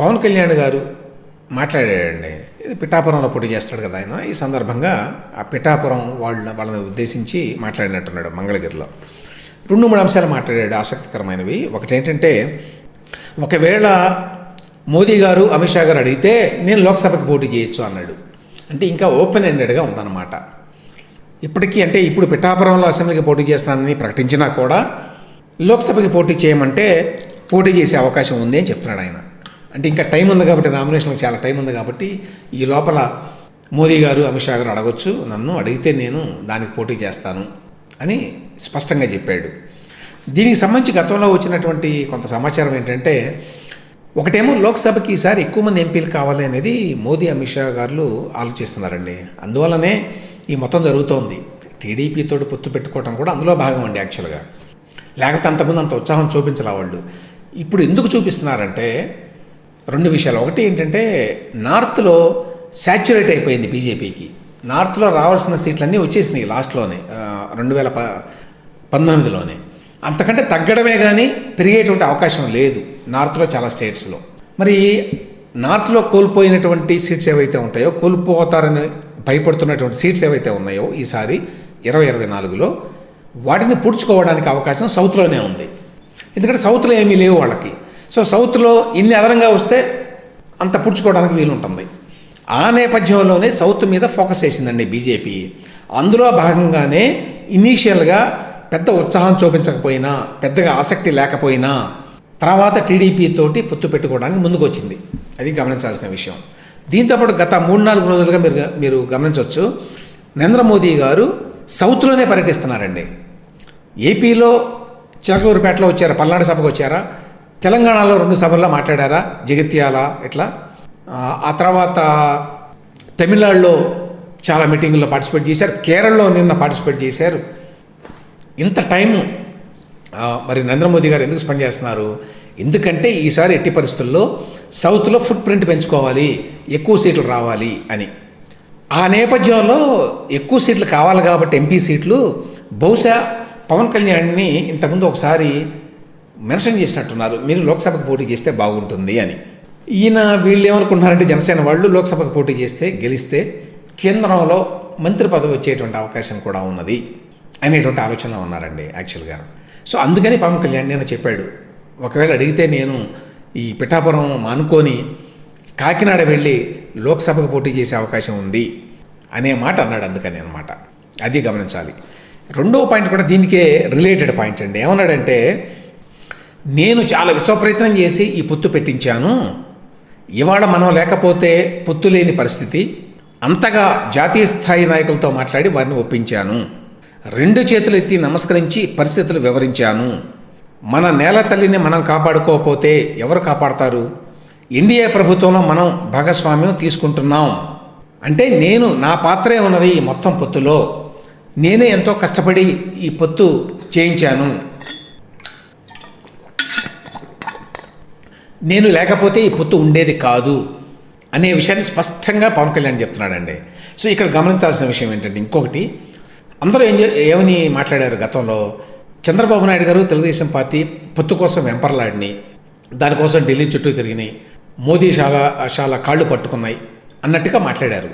పవన్ కళ్యాణ్ గారు మాట్లాడాడండి. ఇది పిఠాపురంలో పోటీ చేస్తాడు కదా ఆయన. ఈ సందర్భంగా ఆ పిఠాపురం వాళ్ళ వాళ్ళని ఉద్దేశించి మాట్లాడినట్టున్నాడు మంగళగిరిలో. రెండు మూడు అంశాలు మాట్లాడాడు ఆసక్తికరమైనవి. ఒకటి ఏంటంటే ఒకవేళ మోదీ గారు అమిత్ షా గారు అడిగితే నేను లోక్సభకి పోటీ చేయొచ్చు అన్నాడు. అంటే ఇంకా ఓపెన్ ఎండెడ్గా ఉందన్నమాట. ఇప్పటికీ అంటే ఇప్పుడు పిఠాపురంలో అసెంబ్లీకి పోటీ చేస్తానని ప్రకటించినా కూడా లోక్సభకి పోటీ చేయమంటే పోటీ చేసే అవకాశం ఉంది అని చెప్తున్నాడు ఆయన. అంటే ఇంకా టైం ఉంది కాబట్టి నామినేషన్కి చాలా టైం ఉంది కాబట్టి ఈ లోపల మోదీ గారు అమిత్ షా గారు అడగొచ్చు నన్ను అడిగితే నేను దానికి పోటీ చేస్తాను అని స్పష్టంగా చెప్పాడు. దీనికి సంబంధించి గతంలో వచ్చినటువంటి కొంత సమాచారం ఏంటంటే ఒకటేమో లోక్సభకి ఈసారి ఎక్కువ మంది ఎంపీలు కావాలి అనేది మోదీ అమిత్ షా గారు ఆలోచిస్తున్నారండి. అందువల్లనే ఈ మొత్తం జరుగుతోంది. టీడీపీతో పొత్తు పెట్టుకోవడం కూడా అందులో భాగం అండి యాక్చువల్గా. లేకపోతే అంతకుముందు అంత ఉత్సాహం చూపించాల వాళ్ళు. ఇప్పుడు ఎందుకు చూపిస్తున్నారంటే రెండు విషయాలు. ఒకటి ఏంటంటే నార్త్లో శాచ్యురేట్ అయిపోయింది బీజేపీకి. నార్త్లో రావాల్సిన సీట్లన్నీ వచ్చేసినాయి లాస్ట్లోనే రెండు వేల ప పంతొమ్మిదిలోనే. అంతకంటే తగ్గడమే కానీ పెరిగేటువంటి అవకాశం లేదు నార్త్లో చాలా స్టేట్స్లో. మరి నార్త్లో కోల్పోయినటువంటి సీట్స్ ఏవైతే ఉంటాయో కోల్పోతారని భయపడుతున్నటువంటి సీట్స్ ఏవైతే ఉన్నాయో ఈసారి ఇరవై ఇరవై నాలుగులో వాటిని పూడ్చుకోవడానికి అవకాశం సౌత్లోనే ఉంది. ఎందుకంటే సౌత్లో ఏమీ లేవు వాళ్ళకి. సో సౌత్లో ఇన్ని అదనంగా వస్తే అంత పుడుచుకోవడానికి వీలుంటుంది. ఆ నేపథ్యంలోనే సౌత్ మీద ఫోకస్ చేసిందండి బీజేపీ. అందులో భాగంగానే ఇనీషియల్గా పెద్ద ఉత్సాహం చూపించకపోయినా పెద్దగా ఆసక్తి లేకపోయినా తర్వాత టీడీపీ తోటి పొత్తు పెట్టుకోవడానికి ముందుకు వచ్చింది అది గమనించాల్సిన విషయం. దీంతోపాటు గత మూడు నాలుగు రోజులుగా మీరు మీరు గమనించవచ్చు నరేంద్ర మోదీ గారు సౌత్లోనే పర్యటిస్తున్నారండి. ఏపీలో చిలకలూరుపేటలో వచ్చారా? పల్నాడు సభకు వచ్చారా? తెలంగాణలో రెండు సభల్లో మాట్లాడారా? జగిత్యాల ఇట్లా ఆ, తర్వాత తమిళనాడులో చాలా మీటింగుల్లో పార్టిసిపేట్ చేశారు. కేరళలో నిన్న పార్టిసిపేట్ చేశారు. ఇంత టైం మరి నరేంద్ర మోదీ గారు ఎందుకు స్పెండ్ చేస్తున్నారు? ఎందుకంటే ఈసారి ఎట్టి పరిస్థితుల్లో సౌత్లో ఫుట్ ప్రింట్ పెంచుకోవాలి ఎక్కువ సీట్లు రావాలి అని. ఆ నేపథ్యంలో ఎక్కువ సీట్లు కావాలి కాబట్టి ఎంపీ సీట్లు. బహుశా పవన్ కళ్యాణ్ని ఇంతకుముందు ఒకసారి మెన్షన్ చేసినట్టున్నారు మీరు లోక్సభకు పోటీ చేస్తే బాగుంటుంది అని. ఈయన వీళ్ళు ఏమనుకుంటున్నారంటే జనసేన వాళ్ళు లోక్సభకు పోటీ చేస్తే గెలిస్తే కేంద్రంలో మంత్రి పదవి వచ్చేటువంటి అవకాశం కూడా ఉన్నది అనేటువంటి ఆలోచనలో ఉన్నారండి యాక్చువల్గా. సో అందుకని పవన్ కళ్యాణ్ నేను చెప్పాడు ఒకవేళ అడిగితే నేను ఈ పిఠాపురం మానుకొని కాకినాడ వెళ్ళి లోక్సభకు పోటీ చేసే అవకాశం ఉంది అనే మాట అన్నాడు అందుకని అనమాట అది గమనించాలి. రెండవ పాయింట్ కూడా దీనికే రిలేటెడ్ పాయింట్ అండి. ఏమన్నాడంటే నేను చాలా విశ్వప్రయత్నం చేసి ఈ పొత్తు పెట్టించాను. ఇవాళ మనం లేకపోతే పొత్తు లేని పరిస్థితి. అంతగా జాతీయ స్థాయి నాయకులతో మాట్లాడి వారిని ఒప్పించాను. రెండు చేతులు ఎత్తి నమస్కరించి పరిస్థితులు వివరించాను. మన నేల తల్లిని మనం కాపాడుకోకపోతే ఎవరు కాపాడతారు? ఇండియా ప్రభుత్వంలో మనం భాగస్వామ్యం తీసుకుంటున్నాం. అంటే నేను నా పాత్రే ఉన్నది ఈ మొత్తం పొత్తులో. నేనే ఎంతో కష్టపడి ఈ పొత్తు చేయించాను. నేను లేకపోతే ఈ పొత్తు ఉండేది కాదు అనే విషయాన్ని స్పష్టంగా పవన్ కళ్యాణ్ చెప్తున్నాడండి. సో ఇక్కడ గమనించాల్సిన విషయం ఏంటంటే ఇంకొకటి అందరూ ఏం ఏమని మాట్లాడారు గతంలో? చంద్రబాబు నాయుడు గారు తెలుగుదేశం పార్టీ పొత్తు కోసం వెంపర్లాడిని దానికోసం ఢిల్లీ చుట్టూ తిరిగినాయి. మోదీ చాలా శాల కాళ్ళు పట్టుకున్నాయి అన్నట్టుగా మాట్లాడారు.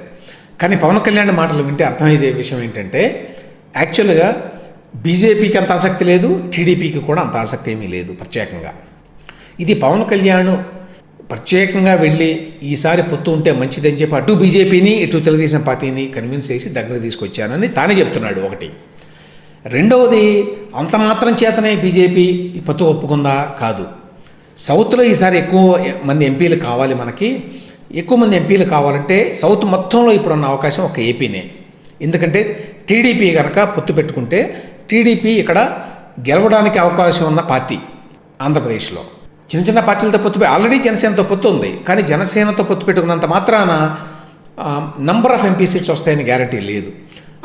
కానీ పవన్ కళ్యాణ్ మాటలు వింటే అర్థమయ్యే విషయం ఏంటంటే యాక్చువల్గా బీజేపీకి అంత ఆసక్తి లేదు టీడీపీకి కూడా అంత ఆసక్తి ఏమీ లేదు ప్రత్యేకంగా. ఇది పవన్ కళ్యాణ్. ప్రత్యేకంగా వెళ్ళి ఈసారి పొత్తు ఉంటే మంచిదని చెప్పి అటు బీజేపీని ఇటు తెలుగుదేశం పార్టీని కన్విన్స్ చేసి దగ్గర తీసుకొచ్చానని తానే చెప్తున్నాడు ఒకటి. రెండవది అంత మాత్రం చేతనే బీజేపీ ఈ పొత్తు ఒప్పుకుందా? కాదు. సౌత్లో ఈసారి ఎక్కువ మంది ఎంపీలు కావాలి మనకి. ఎక్కువ మంది ఎంపీలు కావాలంటే సౌత్ మొత్తంలో ఇప్పుడున్న అవకాశం ఒక ఏపీనే. ఎందుకంటే టీడీపీ కనుక పొత్తు పెట్టుకుంటే టీడీపీ ఇక్కడ గెలవడానికి అవకాశం ఉన్న పార్టీ ఆంధ్రప్రదేశ్లో. చిన్న చిన్న పార్టీలతో పొత్తు ఆల్రెడీ జనసేనతో పొత్తు ఉంది. కానీ జనసేనతో పొత్తు పెట్టుకున్నంత మాత్రాన నంబర్ ఆఫ్ ఎంపీ సీట్స్ వస్తాయని గ్యారంటీ లేదు.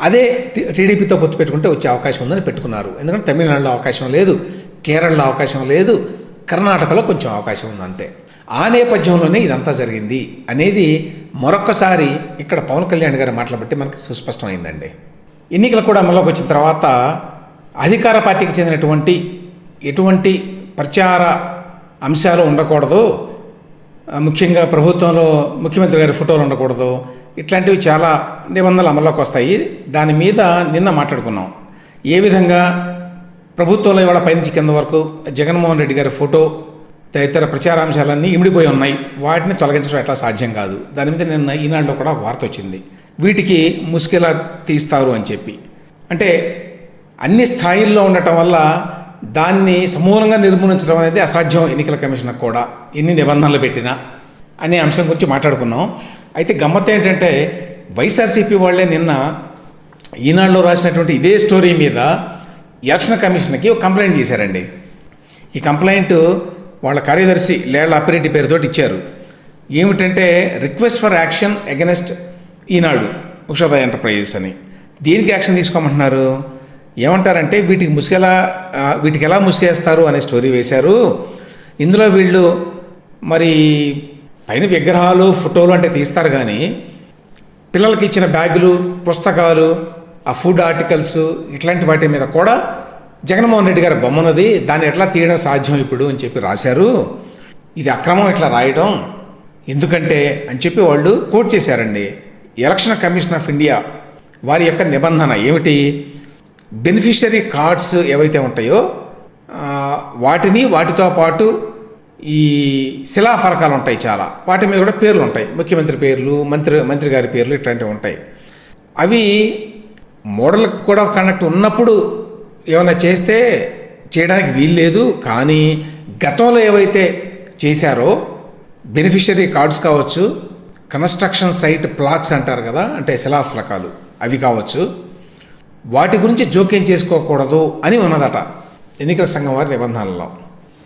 అదే టీడీపీతో పొత్తు పెట్టుకుంటే వచ్చే అవకాశం ఉందని పెట్టుకున్నారు. ఎందుకంటే తమిళనాడులో అవకాశం లేదు కేరళలో అవకాశం లేదు కర్ణాటకలో కొంచెం అవకాశం ఉంది అంతే. ఆ నేపథ్యంలోనే ఇదంతా జరిగింది అనేది మరొక్కసారి ఇక్కడ పవన్ కళ్యాణ్ గారి మాటలు బట్టి మనకి సుస్పష్టమైందండి. ఎన్నికలు కూడా అమల్లోకి వచ్చిన తర్వాత అధికార పార్టీకి చెందినటువంటి ఎటువంటి ప్రచార అంశాలు ఉండకూడదు. ముఖ్యంగా ప్రభుత్వంలో ముఖ్యమంత్రి గారి ఫోటోలు ఉండకూడదు. ఇట్లాంటివి చాలా నిబంధనలు అమల్లోకి వస్తాయి. దాని మీద నిన్న మాట్లాడుకున్నాం. ఏ విధంగా ప్రభుత్వంలో ఇవాళ పైనుంచి కింద వరకు జగన్మోహన్ రెడ్డి గారి ఫోటో తదితర ప్రచారాంశాలన్నీ ఇమిడిపోయి ఉన్నాయి. వాటిని తొలగించడం ఎట్లా సాధ్యం కాదు. దాని మీద నిన్న ఈనాడులో కూడా వార్త వచ్చింది. వీటికి ముసుకెలా తీస్తారు అని చెప్పి. అంటే అన్ని స్థాయిల్లో ఉండటం వల్ల దాన్ని సమూలంగా నిర్మూలించడం అనేది అసాధ్యం ఎన్నికల కమిషన్కి కూడా. ఎన్ని నిబంధనలు పెట్టినా అనే అంశం గురించి మాట్లాడుకున్నాం. అయితే గమ్మత్ ఏంటంటే వైఎస్ఆర్సీపీ వాళ్ళే నిన్న ఈనాడులో రాసినటువంటి ఇదే స్టోరీ మీద ఎలక్షన్ కమిషన్కి ఒక కంప్లైంట్ చేశారండి. ఈ కంప్లైంట్ వాళ్ళ కార్యదర్శి లేళ్ళ అప్పిరెడ్డి పేరుతోటి ఇచ్చారు. ఏమిటంటే request for action against Eenadu Ushodaya enterprises అని. దేనికి యాక్షన్ తీసుకోమంటున్నారు? ఏమంటారంటే వీటికి ముసుగెలా వీటికి ఎలా ముసుగేస్తారు అనే స్టోరీ వేశారు. ఇందులో వీళ్ళు మరి పైన విగ్రహాలు ఫోటోలు అంటే తీస్తారు కానీ పిల్లలకి ఇచ్చిన బ్యాగులు పుస్తకాలు ఆ ఫుడ్ ఆర్టికల్స్ ఇట్లాంటి వాటి మీద కూడా జగన్మోహన్ రెడ్డి గారి బొమ్మనది దాన్ని ఎట్లా తీయడం సాధ్యం ఇప్పుడు అని చెప్పి రాశారు. ఇది అక్రమం ఇట్లా రాయడం ఎందుకంటే అని చెప్పి వాళ్ళు కోట్ చేశారండి. ఎలక్షన్ కమిషన్ ఆఫ్ ఇండియా వారి యొక్క నిబంధన ఏమిటి? బెనిఫిషరీ కార్డ్స్ ఏవైతే ఉంటాయో వాటిని వాటితో పాటు ఈ శిలాఫలకాలు ఉంటాయి చాలా. వాటి మీద కూడా పేర్లు ఉంటాయి. ముఖ్యమంత్రి పేర్లు మంత్రి మంత్రి గారి పేర్లు ఇట్లాంటివి ఉంటాయి. అవి మోడల్ కూడా కనెక్ట్ ఉన్నప్పుడు ఏమైనా చేస్తే చేయడానికి వీల్లేదు. కానీ గతంలో ఏవైతే చేశారో బెనిఫిషరీ కార్డ్స్ కావచ్చు కన్స్ట్రక్షన్ సైట్ ప్లాక్స్ అంటారు కదా అంటే శిలాఫలకాలు అవి కావచ్చు వాటి గురించి జోక్యం చేసుకోకూడదు అని ఉన్నదట ఎన్నికల సంఘం వారి నిబంధనల్లో.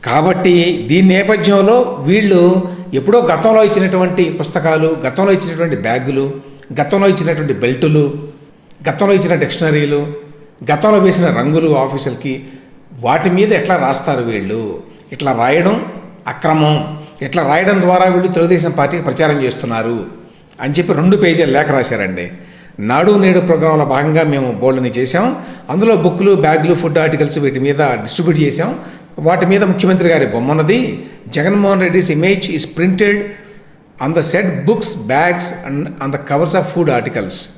కాబట్టి దీని నేపథ్యంలో వీళ్ళు ఎప్పుడో గతంలో ఇచ్చినటువంటి పుస్తకాలు గతంలో ఇచ్చినటువంటి బ్యాగులు గతంలో ఇచ్చినటువంటి బెల్టులు గతంలో ఇచ్చిన డిక్షనరీలు గతంలో వేసిన రంగులు ఆఫీసులకి వాటి మీద ఎట్లా రాస్తారు వీళ్ళు? ఇట్లా రాయడం అక్రమం. ఇట్లా రాయడం ద్వారా వీళ్ళు తెలుగుదేశం పార్టీకి ప్రచారం చేస్తున్నారు అని చెప్పి రెండు పేజీల లేఖ రాశారండి. నాడు నేడు ప్రోగ్రాంలో భాగంగా మేము బోల్డ్ని చేసాం అందులో బుక్లు బ్యాగులు ఫుడ్ ఆర్టికల్స్ వీటి మీద డిస్ట్రిబ్యూట్ చేసాం వాటి మీద ముఖ్యమంత్రి గారి బొమ్మ ఉన్నది. Jaganmohan Reddy's image is printed on the set books bags and on the covers of food articles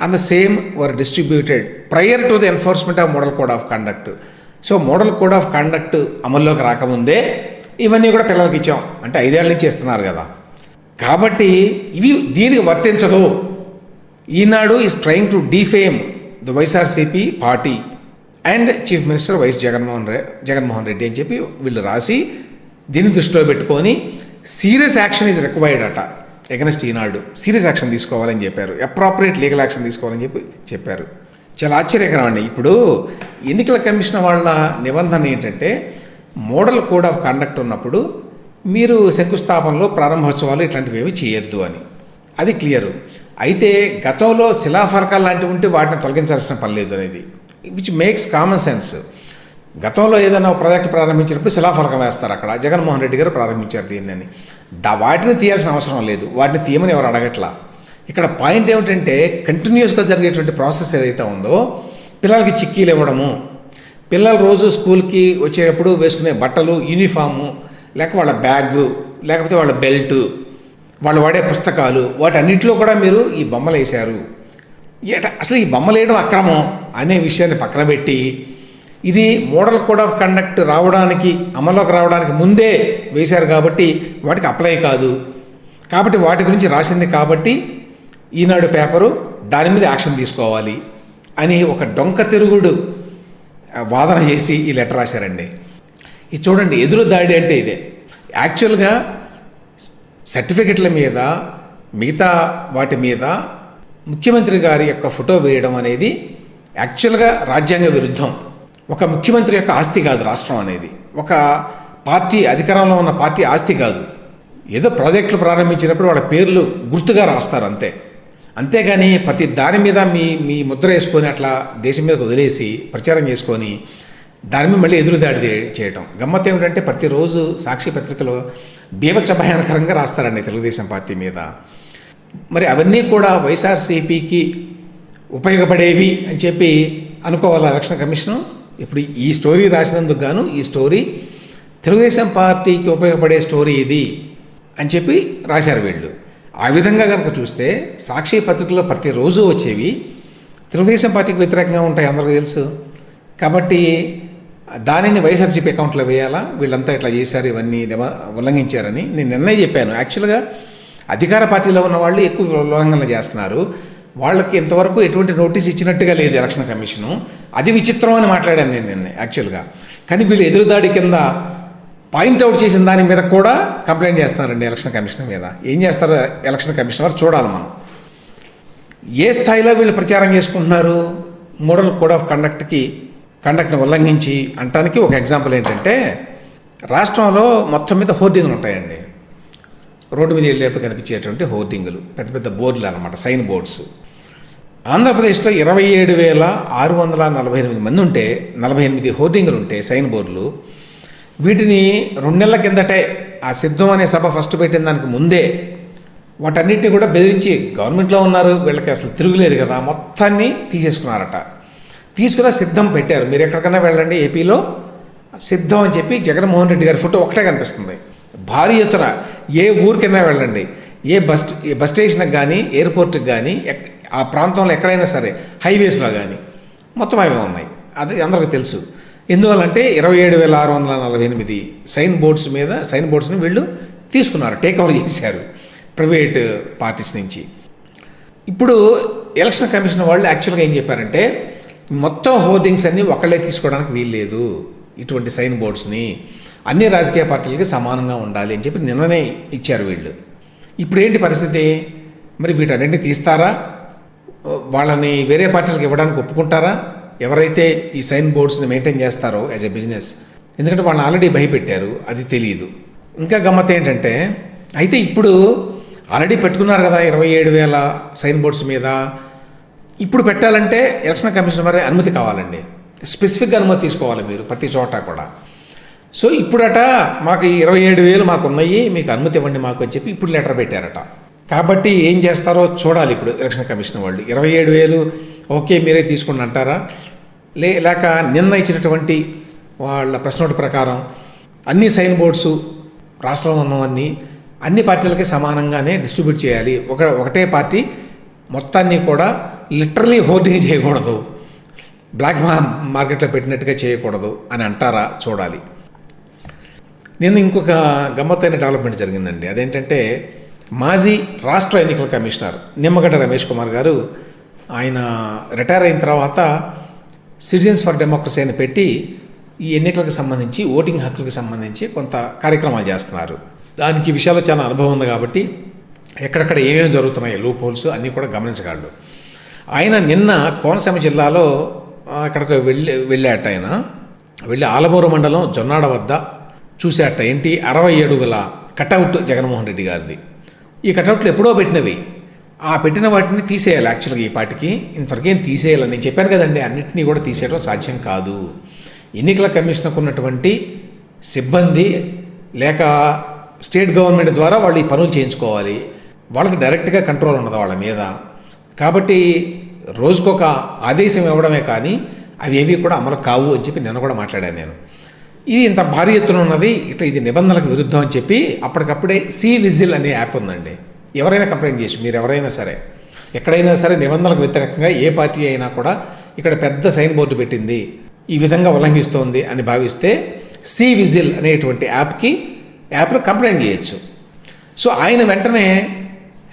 and the same were distributed prior to the enforcement of model code of conduct so model code of conduct అమల్లోకి రాకముందే ఇవన్నీ కూడా పిల్లలకి ఇచ్చాం. అంటే ఐదేళ్ళ నుంచి ఇస్తున్నారు కదా. కాబట్టి ఇవి దీనికి వర్తించదు. Eenadu is trying to defame the YSRCP party and chief minister YS Jaganmohan రె జగన్మోహన్ రెడ్డి అని చెప్పి వీళ్ళు రాసి దీన్ని దృష్టిలో పెట్టుకొని సీరియస్ యాక్షన్ ఈజ్ రిక్వైర్డ్ అట ఎగనెస్ట్ ఈనాడు. సీరియస్ యాక్షన్ తీసుకోవాలని చెప్పారు. అప్రాప్రియేట్ లీగల్ యాక్షన్ తీసుకోవాలని చెప్పి చెప్పారు. చాలా ఆశ్చర్యకరం అండి ఇప్పుడు ఎన్నికల కమిషన్ వాళ్ళ నిబంధన ఏంటంటే మోడల్ కోడ్ ఆఫ్ కండక్ట్ ఉన్నప్పుడు మీరు శంకుస్థాపనలో ప్రారంభోత్సవాలు ఇట్లాంటివి ఏమి చేయొద్దు అని. అది క్లియరు. అయితే గతంలో శిలాఫలకాలు లాంటివి ఉంటే వాటిని తొలగించాల్సిన పని లేదు అనేది విచ్ మేక్స్ కామన్ సెన్స్ గతంలో ఏదైనా ఒక ప్రాజెక్ట్ ప్రారంభించినప్పుడు శిలాఫలకం వేస్తారు అక్కడ. జగన్మోహన్ రెడ్డి గారు ప్రారంభించారు దీన్ని. దా వాటిని తీయాల్సిన అవసరం లేదు. వాటిని తీయమని ఎవరు అడగట్లా? ఇక్కడ పాయింట్ ఏమిటంటే కంటిన్యూస్గా జరిగేటువంటి ప్రాసెస్ ఏదైతే ఉందో పిల్లలకి చిక్కీలు ఇవ్వడము పిల్లలు రోజు స్కూల్కి వచ్చేటప్పుడు వేసుకునే బట్టలు యూనిఫాము లేక వాళ్ళ బ్యాగ్ లేకపోతే వాళ్ళ బెల్టు వాళ్ళు వాడే పుస్తకాలు వాటన్నిటిలో కూడా మీరు ఈ బొమ్మలు వేశారు. ఏట అసలు ఈ బొమ్మలు వేయడం అక్రమం అనే విషయాన్ని పక్కన పెట్టి ఇది మోడల్ కోడ్ ఆఫ్ కండక్ట్ రావడానికి అమల్లోకి రావడానికి ముందే వేశారు కాబట్టి వాటికి అప్లై కాదు. కాబట్టి వాటి గురించి రాసింది కాబట్టి ఈనాడు పేపరు దాని మీద యాక్షన్ తీసుకోవాలి అని ఒక డొంక తిరుగుడు వాదన చేసి ఈ లెటర్ రాశారండి. ఇది చూడండి ఎదురు దాడి అంటే ఇదే. యాక్చువల్గా సర్టిఫికెట్ల మీద మిగతా వాటి మీద ముఖ్యమంత్రి గారి యొక్క ఫోటో వేయడం అనేది యాక్చువల్గా రాజ్యాంగ విరుద్ధం. ఒక ముఖ్యమంత్రి యొక్క ఆస్తి కాదు రాష్ట్రం అనేది. ఒక పార్టీ అధికారంలో ఉన్న పార్టీ ఆస్తి కాదు. ఏదో ప్రాజెక్టులు ప్రారంభించినప్పుడు వాళ్ళ పేర్లు గుర్తుగా రాస్తారు అంతే. అంతేగాని ప్రతి దాని మీద మీ మీ ముద్ర వేసుకొని అట్లా దేశం మీద వదిలేసి ప్రచారం చేసుకొని దాని మీద మళ్ళీ ఎదురుదాడి చేయటం. గమ్మత్ ఏమిటంటే ప్రతిరోజు సాక్షి పత్రికలో బీభత్స భయానకరంగా రాస్తారండి తెలుగుదేశం పార్టీ మీద. మరి అవన్నీ కూడా వైఎస్ఆర్సీపీకి ఉపయోగపడేవి అని చెప్పి అనుకోవాలి ఎలక్షన్ కమిషను? ఇప్పుడు ఈ స్టోరీ రాసినందుకు గాను ఈ స్టోరీ తెలుగుదేశం పార్టీకి ఉపయోగపడే స్టోరీ ఇది అని చెప్పి రాశారు వీళ్ళు. ఆ విధంగా కనుక చూస్తే సాక్షి పత్రికలో ప్రతిరోజు వచ్చేవి తెలుగుదేశం పార్టీకి వ్యతిరేకంగా ఉంటాయి అందరికీ తెలుసు. కాబట్టి దానిని వైఎస్ఆర్సీపీ అకౌంట్లో వేయాలా? వీళ్ళంతా ఇట్లా చేశారు ఇవన్నీ నిబ- ఉల్లంఘించారని నేను నిన్నే చెప్పాను. యాక్చువల్గా అధికార పార్టీలో ఉన్న వాళ్ళు ఎక్కువ ఉల్లంఘనలు చేస్తున్నారు. వాళ్ళకి ఇంతవరకు ఎటువంటి నోటీస్ ఇచ్చినట్టుగా లేదు ఎలక్షన్ కమిషను. అది విచిత్రం అని మాట్లాడాను నేను నిన్న యాక్చువల్గా కానీ వీళ్ళు ఎదురుదాడి కింద పాయింట్అవుట్ చేసిన దాని మీద కూడా కంప్లైంట్ చేస్తున్నారండి ఎలక్షన్ కమిషన్ మీద. ఏం చేస్తారు ఎలక్షన్ కమిషన్ వారు చూడాలి మనం. ఏ స్థాయిలో వీళ్ళు ప్రచారం చేసుకుంటున్నారు? మోడల్ కోడ్ ఆఫ్ కండక్ట్కి కండక్ట్ని ఉల్లంఘించి అంటానికి ఒక ఎగ్జాంపుల్ ఏంటంటే రాష్ట్రంలో మొత్తం మీద హోర్డింగ్లు ఉంటాయండి. రోడ్డు మీద వెళ్ళేటప్పుడు కనిపించేటువంటి హోర్డింగులు పెద్ద పెద్ద బోర్డులు అనమాట సైన్ బోర్డ్స్. ఆంధ్రప్రదేశ్లో ఇరవై ఏడు వేల ఆరు వందల నలభై ఎనిమిది మంది ఉంటే నలభై ఎనిమిది హోర్డింగులు ఉంటే సైన్ బోర్డులు వీటిని రెండు నెలల కిందటే ఆ సిద్ధం అనే సభ ఫస్ట్ పెట్టిన దానికి ముందే వాటన్నిటిని కూడా బెదిరించి గవర్నమెంట్లో ఉన్నారు వీళ్ళకి అసలు తిరుగులేదు కదా మొత్తాన్ని తీసేసుకున్నారట. తీసుకున్న సిద్ధం పెట్టారు. మీరు ఎక్కడికైనా వెళ్ళండి ఏపీలో. సిద్ధం అని చెప్పి జగన్మోహన్ రెడ్డి గారి ఫోటో ఒకటే కనిపిస్తుంది. భారీ ఎత్తున ఏ ఊరికైనా వెళ్ళండి. ఏ బస్ ఏ బస్ స్టేషన్కి కానీ ఎయిర్పోర్ట్కి కానీ ఎక్- ఆ ప్రాంతంలో ఎక్కడైనా సరే హైవేస్లో కానీ మొత్తం అవే ఉన్నాయి. అది అందరికీ తెలుసు. ఎందువల్లంటే ఇరవై ఏడు వేల ఆరు వందల నలభై ఎనిమిది సైన్ బోర్డ్స్ మీద సైన్ బోర్డ్స్ని వీళ్ళు తీసుకున్నారు టేక్ ఓవర్ చేశారు ప్రైవేట్ పార్టీస్ నుంచి. ఇప్పుడు ఎలక్షన్ కమిషన్ వాళ్ళు యాక్చువల్గా ఏం చెప్పారంటే మొత్తం హోర్డింగ్స్ అన్నీ ఒకళ్ళే తీసుకోవడానికి వీల్లేదు. ఇటువంటి సైన్ బోర్డ్స్ని అన్ని రాజకీయ పార్టీలకి సమానంగా ఉండాలి అని చెప్పి నిన్ననే ఇచ్చారు వీళ్ళు. ఇప్పుడు ఏంటి పరిస్థితి? మరి వీటన్నింటిని తీస్తారా? వాళ్ళని వేరే పార్టీలకు ఇవ్వడానికి ఒప్పుకుంటారా? ఎవరైతే ఈ సైన్ బోర్డ్స్ని మెయింటైన్ చేస్తారో యాజ్ ఎ బిజినెస్ ఎందుకంటే వాళ్ళని ఆల్రెడీ భయపెట్టారు అది తెలియదు ఇంకా గమ్మత్ ఏంటంటే అయితే ఇప్పుడు ఆల్రెడీ పెట్టుకున్నారు కదా ఇరవై ఏడు వేల సైన్ బోర్డ్స్ మీద ఇప్పుడు పెట్టాలంటే ఎలక్షన్ కమిషన్ వారి అనుమతి కావాలండి. స్పెసిఫిక్గా అనుమతి తీసుకోవాలి మీరు ప్రతి చోట కూడా. సో ఇప్పుడట మాకు ఇరవై ఏడు వేలు మాకు ఉన్నాయి మీకు అనుమతి ఇవ్వండి మాకు అని చెప్పి ఇప్పుడు లెటర్ పెట్టారట. కాబట్టి ఏం చేస్తారో చూడాలి ఇప్పుడు ఎలక్షన్ కమిషన్ వాళ్ళు. ఇరవై ఏడు వేలు ఓకే మీరే తీసుకోండి అంటారా? లే లేక నిన్న ఇచ్చినటువంటి వాళ్ళ ప్రశ్నోటి ప్రకారం అన్ని సైన్ బోర్డ్స్ రాష్ట్రంలో ఉన్నవన్నీ అన్ని పార్టీలకి సమానంగానే డిస్ట్రిబ్యూట్ చేయాలి. ఒక ఒకటే పార్టీ మొత్తాన్ని కూడా లిటరలీ హోర్డింగ్ చేయకూడదు. బ్లాక్ మార్కెట్లో పెట్టినట్టుగా చేయకూడదు అని అంటారా చూడాలి. నేను ఇంకొక గమ్మత్తైన డెవలప్మెంట్ జరిగిందండి. అదేంటంటే మాజీ రాష్ట్ర ఎన్నికల కమిషనర్ నిమ్మగడ్డ రమేష్ కుమార్ గారు ఆయన రిటైర్ అయిన తర్వాత సిటిజన్స్ ఫర్ డెమోక్రసీ అని పెట్టి ఈ ఎన్నికలకు సంబంధించి ఓటింగ్ హక్కులకు సంబంధించి కొంత కార్యక్రమాలు చేస్తున్నారు. దానికి విషయాలు చాలా అనుభవం ఉంది కాబట్టి ఎక్కడెక్కడ ఏమేమి జరుగుతున్నాయి లూప్ హోల్స్ అన్నీ కూడా గమనించగలడు. ఆయన నిన్న కోనసీమ జిల్లాలో అక్కడికి వెళ్ళి వెళ్ళాట ఆయన. వెళ్ళి ఆలమూరు మండలం జొన్నాడ వద్ద చూశాట ఏంటి? అరవై ఏడుగుల కటౌట్ జగన్మోహన్ రెడ్డి గారిది. ఈ కటౌట్లు ఎప్పుడో పెట్టినవి. ఆ పెట్టిన వాటిని తీసేయాలి యాక్చువల్గా ఈ పాటికి. ఇంతవరకేం తీసేయాలి? నేను చెప్పాను కదండి అన్నింటినీ కూడా తీసేయడం సాధ్యం కాదు. ఎన్నికల కమిషన్కు ఉన్నటువంటి సిబ్బంది లేక స్టేట్ గవర్నమెంట్ ద్వారా వాళ్ళు ఈ పనులు చేయించుకోవాలి. వాళ్ళకి డైరెక్ట్గా కంట్రోల్ ఉండదు వాళ్ళ మీద. కాబట్టి రోజుకొక ఆదేశం ఇవ్వడమే కానీ అవి ఏవి కూడా అమలు కావు అని చెప్పి నిన్న కూడా మాట్లాడాను నేను. ఇది ఇంత భారీ ఎత్తున ఉన్నది ఇట్లా ఇది నిబంధనలకు విరుద్ధం అని చెప్పి అప్పటికప్పుడే సి విజిల్ అనే యాప్ ఉందండి. ఎవరైనా కంప్లైంట్ చేసి మీరు ఎవరైనా సరే. ఎక్కడైనా సరే నిబంధనలకు వ్యతిరేకంగా ఏ పార్టీ అయినా కూడా ఇక్కడ పెద్ద సైన్ బోర్డు పెట్టింది ఈ విధంగా ఉల్లంఘిస్తోంది అని భావిస్తే సి విజిల్ అనేటువంటి యాప్కి యాప్లో కంప్లైంట్ చేయొచ్చు. సో ఆయన వెంటనే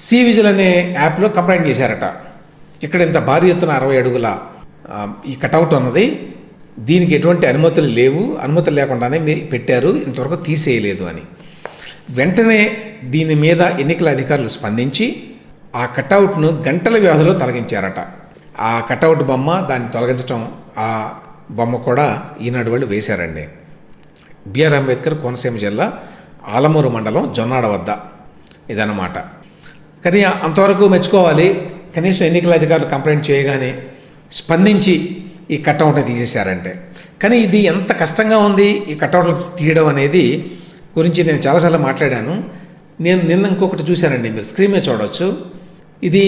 సీ విజిల్ అనే యాప్లో కంప్లైంట్ చేశారట. ఇక్కడ ఇంత భారీ ఎత్తున అరవై అడుగుల ఈ కటౌట్ అన్నది దీనికి ఎటువంటి అనుమతులు లేవు. అనుమతులు లేకుండానే మీ పెట్టారు ఇంతవరకు తీసేయలేదు అని. వెంటనే దీని మీద ఎన్నికల అధికారులు స్పందించి ఆ కటౌట్ను గంటల వ్యవధిలో తొలగించారట. ఆ కటౌట్ బొమ్మ దాన్ని తొలగించడం ఆ బొమ్మ కూడా ఈనాడు వాళ్ళు వేశారండి. బిఆర్ అంబేద్కర్ కోనసీమ జిల్లా ఆలమూరు మండలం జొన్నాడ వద్ద ఇదన్నమాట. కానీ అంతవరకు మెచ్చుకోవాలి. కనీసం ఎన్నికల అధికారులు కంప్లైంట్ చేయగానే స్పందించి ఈ కట్అవుట్ని తీసేశారంటే. కానీ ఇది ఎంత కష్టంగా ఉంది ఈ కట్అవుట్లు తీయడం అనేది గురించి నేను చాలాసార్లు మాట్లాడాను. నేను నిన్న ఇంకొకటి చూశానండి మీరు స్క్రీన్ మీద చూడవచ్చు ఇది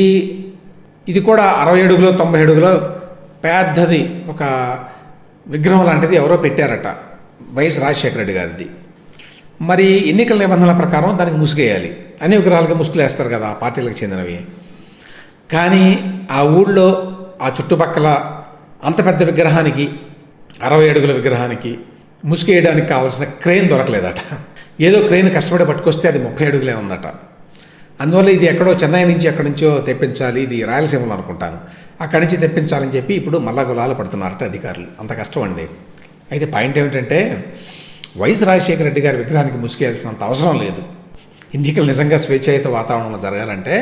ఇది కూడా అరవై ఏడుగులో తొంభై ఏడుగులో పెద్దది ఒక విగ్రహం లాంటిది ఎవరో పెట్టారట వైఎస్ రాజశేఖర రెడ్డి గారిది. మరి ఎన్నికల నిబంధనల ప్రకారం దానికి ముసుగేయాలి. అన్ని విగ్రహాలకి ముసుగులు వేస్తారు కదా ఆ పార్టీలకు చెందినవి. కానీ ఆ ఊళ్ళో ఆ చుట్టుపక్కల అంత పెద్ద విగ్రహానికి అరవై అడుగుల విగ్రహానికి ముసుగేయడానికి కావాల్సిన క్రెయిన్ దొరకలేదట. ఏదో క్రెయిన్ కష్టపడి పట్టుకొస్తే అది ముప్పై అడుగులే ఉందట. అందువల్ల ఇది ఎక్కడో చెన్నై నుంచి ఎక్కడి నుంచో తెప్పించాలి ఇది రాయలసీమలో అనుకుంటాను. అక్కడి నుంచి తెప్పించాలని చెప్పి ఇప్పుడు మళ్ళా గులాలు పడుతున్నారట అధికారులు. అంత కష్టం అండి. అయితే పాయింట్ ఏమిటంటే వైఎస్ రాజశేఖర రెడ్డి గారి విగ్రహానికి ముసుగేయాల్సినంత అవసరం లేదు. ఎన్నికలు నిజంగా స్వేచ్ఛాయుత వాతావరణంలో జరగాలంటే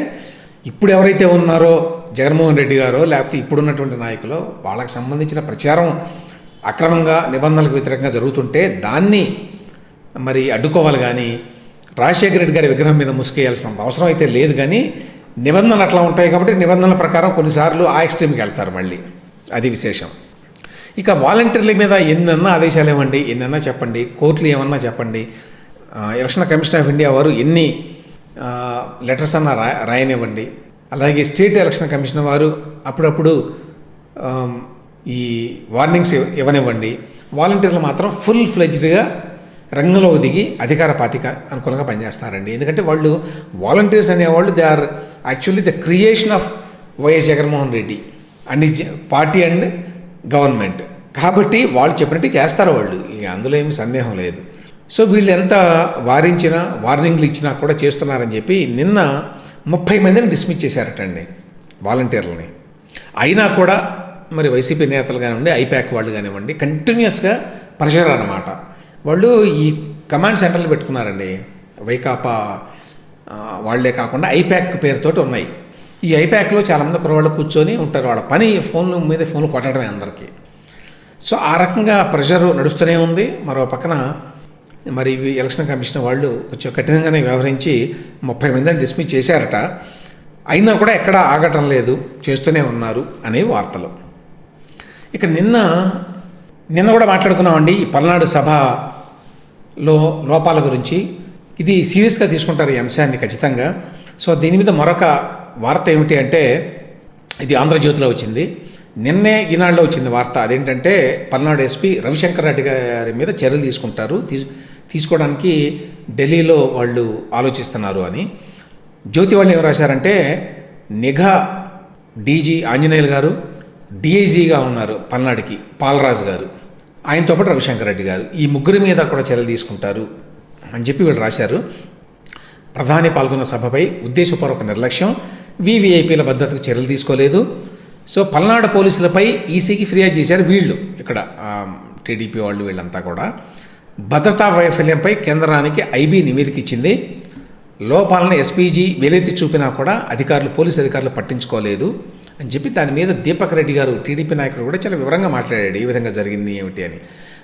ఇప్పుడు ఎవరైతే ఉన్నారో జగన్మోహన్ రెడ్డి గారో లేకపోతే ఇప్పుడున్నటువంటి నాయకులు వాళ్ళకి సంబంధించిన ప్రచారం అక్రమంగా నిబంధనలకు వ్యతిరేకంగా జరుగుతుంటే దాన్ని మరి అడ్డుకోవాలి కానీ రాజశేఖర రెడ్డి గారి విగ్రహం మీద ముసుకేయాల్సిన అవసరం అయితే లేదు కానీ నిబంధనలు అట్లా ఉంటాయి కాబట్టి నిబంధనల ప్రకారం కొన్నిసార్లు ఆ ఎక్స్ట్రీమ్కి వెళ్తారు మళ్ళీ. అది విశేషం. ఇక వాలంటీర్ల మీద ఎన్నన్నా ఆదేశాలు ఇవ్వండి ఎన్నన్నా చెప్పండి కోర్టులు ఏమన్నా చెప్పండి ఎలక్షన్ కమిషన్ ఆఫ్ ఇండియా వారు ఎన్ని లెటర్స్ అన్నా రా రాయనివ్వండి. అలాగే స్టేట్ ఎలక్షన్ కమిషన్ వారు అప్పుడప్పుడు ఈ వార్నింగ్స్ ఇవ్- ఇవ్వనివ్వండి. వాలంటీర్లు మాత్రం ఫుల్ ఫ్లెజ్డ్గా రంగంలో దిగి అధికార పార్టీకి అనుకూలంగా పనిచేస్తున్నారండి. ఎందుకంటే వాళ్ళు వాలంటీర్స్ అనేవాళ్ళు they are actually the creation of YS Jaganmohan Reddy and party and government. కాబట్టి వాళ్ళు చెప్పినట్టు చేస్తారు వాళ్ళు. ఇక అందులో ఏమి సందేహం లేదు. సో వీళ్ళు ఎంత వారించినా వార్నింగ్లు ఇచ్చినా కూడా చేస్తున్నారని చెప్పి నిన్న ముప్పై మందిని డిస్మిస్ చేశారటండి వాలంటీర్లని. అయినా కూడా మరి వైసీపీ నేతలు కానివ్వండి ఐప్యాక్ వాళ్ళు కానివ్వండి కంటిన్యూస్గా ప్రెషర్ అన్నమాట వాళ్ళు ఈ కమాండ్ సెంటర్లు పెట్టుకున్నారండి. వైకాపా వాళ్ళే వాళ్ళే కాకుండా ఐప్యాక్ పేరుతోటి ఉన్నాయి. ఈ ఐప్యాక్లో చాలామంది కురవాళ్ళు కూర్చొని ఉంటారు. వాళ్ళ పని ఫోన్ల మీద ఫోన్లు కొట్టడమే అందరికీ. సో ఆ రకంగా ప్రెషర్ నడుస్తూనే ఉంది. మరో పక్కన మరి ఇవి ఎలక్షన్ కమిషన్ వాళ్ళు కొంచెం కఠినంగానే వ్యవహరించి ముప్పై మందిని డిస్మిస్ చేశారట. అయినా కూడా ఎక్కడా ఆగటం లేదు. చేస్తూనే ఉన్నారు అనే వార్తలు. ఇక నిన్న నిన్న కూడా మాట్లాడుకున్నామండి ఈ పల్నాడు సభలో లోపాల గురించి. ఇది సీరియస్గా తీసుకుంటారు ఈ అంశాన్ని ఖచ్చితంగా. సో దీని మీద మరొక వార్త ఏమిటి అంటే ఇది ఆంధ్రజ్యోతిలో వచ్చింది. నిన్నే ఈనాడులో వచ్చింది వార్త. అదేంటంటే పల్నాడు ఎస్పీ రవిశంకర్ రెడ్డి గారి మీద చర్యలు తీసుకుంటారు. తీసు తీసుకోవడానికి ఢిల్లీలో వాళ్ళు ఆలోచిస్తున్నారు అని. జ్యోతి వాళ్ళు ఏం రాశారంటే నిఘా డీజీ ఆంజనేయులు గారు డిఐజీగా ఉన్నారు పల్నాడుకి పాలరాజు గారు. ఆయనతో పాటు రవిశంకర్ రెడ్డి గారు. ఈ ముగ్గురి మీద కూడా చర్యలు తీసుకుంటారు అని చెప్పి వీళ్ళు రాశారు. ప్రధాని పాల్గొన్న సభపై ఉద్దేశపూర్వక నిర్లక్ష్యం వివిఐపీల భద్రతకు చర్యలు తీసుకోలేదు. సో పల్నాడు పోలీసులపై ఈసీకి ఫిర్యాదు చేశారు వీళ్ళు ఇక్కడ టీడీపీ వాళ్ళు వీళ్ళంతా కూడా. భద్రతా వైఫల్యంపై కేంద్రానికి ఐబీ నివేదిక ఇచ్చింది లోపాలను ఎస్పీజీ వెలెత్తి చూపినా కూడా అధికారులు పోలీసు అధికారులు పట్టించుకోలేదు అని చెప్పి దాని మీద దీపక్ రెడ్డి గారు టీడీపీ నాయకుడు కూడా చాలా వివరంగా మాట్లాడాడు. ఈ విధంగా జరిగింది ఏమిటి అని.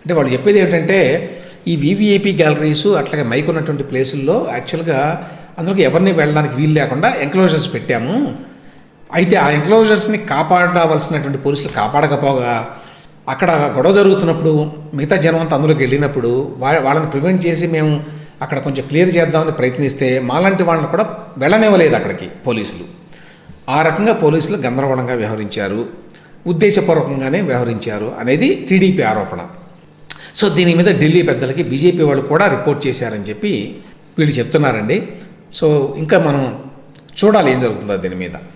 అంటే వాళ్ళు చెప్పేది ఏమిటంటే ఈ వివిఐపి గ్యాలరీస్ అట్లాగే మైక్ ఉన్నటువంటి ప్లేసుల్లో యాక్చువల్గా అందులోకి ఎవరిని వెళ్ళడానికి వీలు లేకుండా ఎంక్లోజర్స్ పెట్టాము. అయితే ఆ ఎంక్లోజర్స్ని కాపాడవలసినటువంటి పోలీసులు కాపాడకపోగా అక్కడ గొడవ జరుగుతున్నప్పుడు మిగతా జనం అంతా అందులోకి వెళ్ళినప్పుడు వా- వాళ్ళని ప్రివెంట్ చేసి మేము అక్కడ కొంచెం క్లియర్ చేద్దామని ప్రయత్నిస్తే మాలాంటి వాళ్ళని కూడా వెళ్ళనివ్వలేదు అక్కడికి పోలీసులు. ఆ రకంగా పోలీసులు గందరగోళంగా వ్యవహరించారు. ఉద్దేశపూర్వకంగానే వ్యవహరించారు అనేది టీడీపీ ఆరోపణ. సో దీని మీద ఢిల్లీ పెద్దలకి బీజేపీ వాళ్ళు కూడా రిపోర్ట్ చేశారని చెప్పి వీళ్ళు చెప్తున్నారండి. సో ఇంకా మనం చూడాలి ఏం జరుగుతుందో దీని మీద.